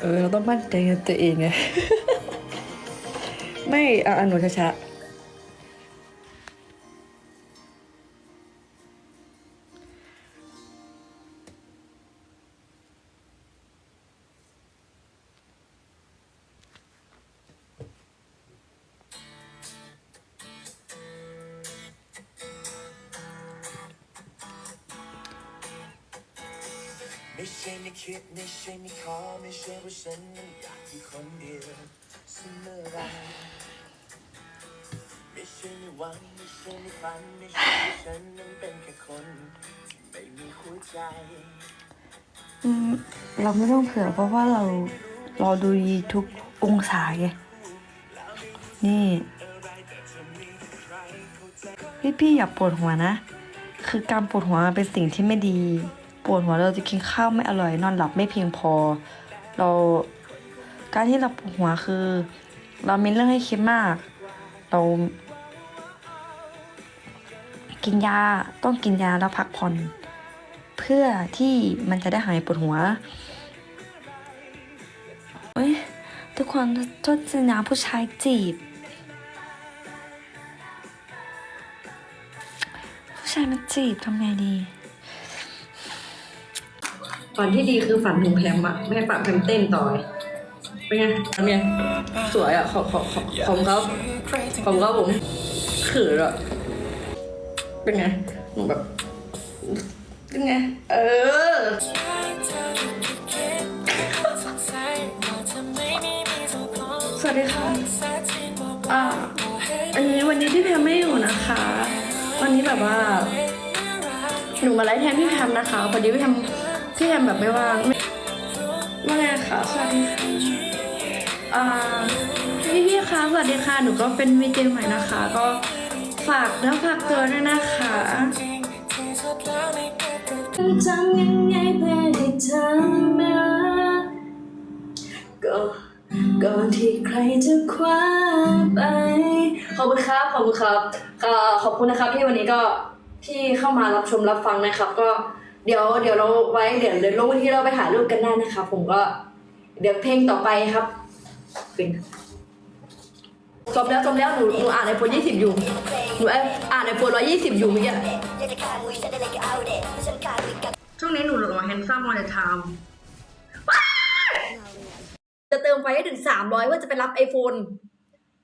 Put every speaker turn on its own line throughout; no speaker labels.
เออเราต้องมั่นใจในตัวเองไง ไม่เอาอันหนูช้าๆ
ไม่ใช่ไม่คิดไม่ใช่ไม่ขอไม่ใช่ว่าฉันนั้นอยากอยู่คนเดียวเสมอไปไม่ใช่ไม่หวังไม่ใช่ไม่ฝันไม่ใช่ว่าฉันนั้นเป็นแค่คนที่ไม่มีหัวใจ
อืมเราไม่ต้องเผื่อเพราะว่าเราเราดูดีทุกองศาไงนี่ พี่พี่อย่าปวดหัวนะ คือการปวดหัวเป็นสิ่งที่ไม่ดี ปวดหัวเราจะกินข้าวไม่อร่อย นอนหลับไม่เพียงพอ เราการที่เราปวดหัวคือ เรามีเรื่องให้คิดมาก เรา กินยาต้องกินยาแล้วพักผ่อน เพื่อที่มันจะได้หายปวดหัวเอ้ยทุกคนโทษทีนะผู้ชายจีบผู้ชายมาจีบทำไงดี ฝันที่ดีคือฝันถึงแพมอะไม่ให้ฝันแพมเต้นต่อยเป็นไงทำไงสวยอะขอบขอบขอบของเขาของเขาผมขืออะเป็นไงหนูแบบเป็นไง เออสวัสดีค่ะอ่าอันนี้วันนี้พี่แพมไม่อยู่นะคะ วันนี้แบบว่า หนูมาไลฟ์แทนพี่แพมนะคะพอดีพี่แพม พี่แพมแบบไม่ว่างว่าไงคะสวัสดีค่ะอ่าพี่พี่คะสวัสดีค่ะหนูก็เป็นวีเจใหม่นะคะ ก็ฝากเนื้อฝากตัวด้วยนะคะ
ทำยังไงเพื่อให้เธอมาก็ก่อนที่ใครจะคว้าไป
ขอบคุณครับ ขอบคุณครับขอบคุณนะครับที่วันนี้ก็ที่เข้ามารับชมรับฟังนะครับ ก็ เดี๋ยวเดี๋ยวเราไว้เดี๋ยวเดี๋ยวลงวันที่เราไปถ่ายรูปกันได้นะครับผมก็ เดี๋ยวเพลงต่อไปครับเป็นจบแล้วจบแล้วหนูหนูอ่านในโพลยี่สิบอยู่หนูอ่านในโพลร้อยยี่สิบอยู่เมื่อกี้ช่วงนี้หนูหลงมาแฮนซัมมาในไทม์จะเติมไฟให้ถึงสามร้อยว่าจะไปรับไอโฟน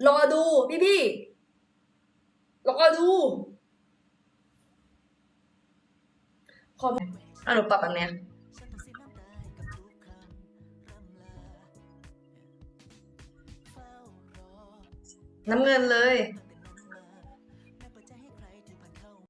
รอดูพี่พี่ๆรอดู ขออะหนูปรับแบบเนี้ยน้ำเงินเลย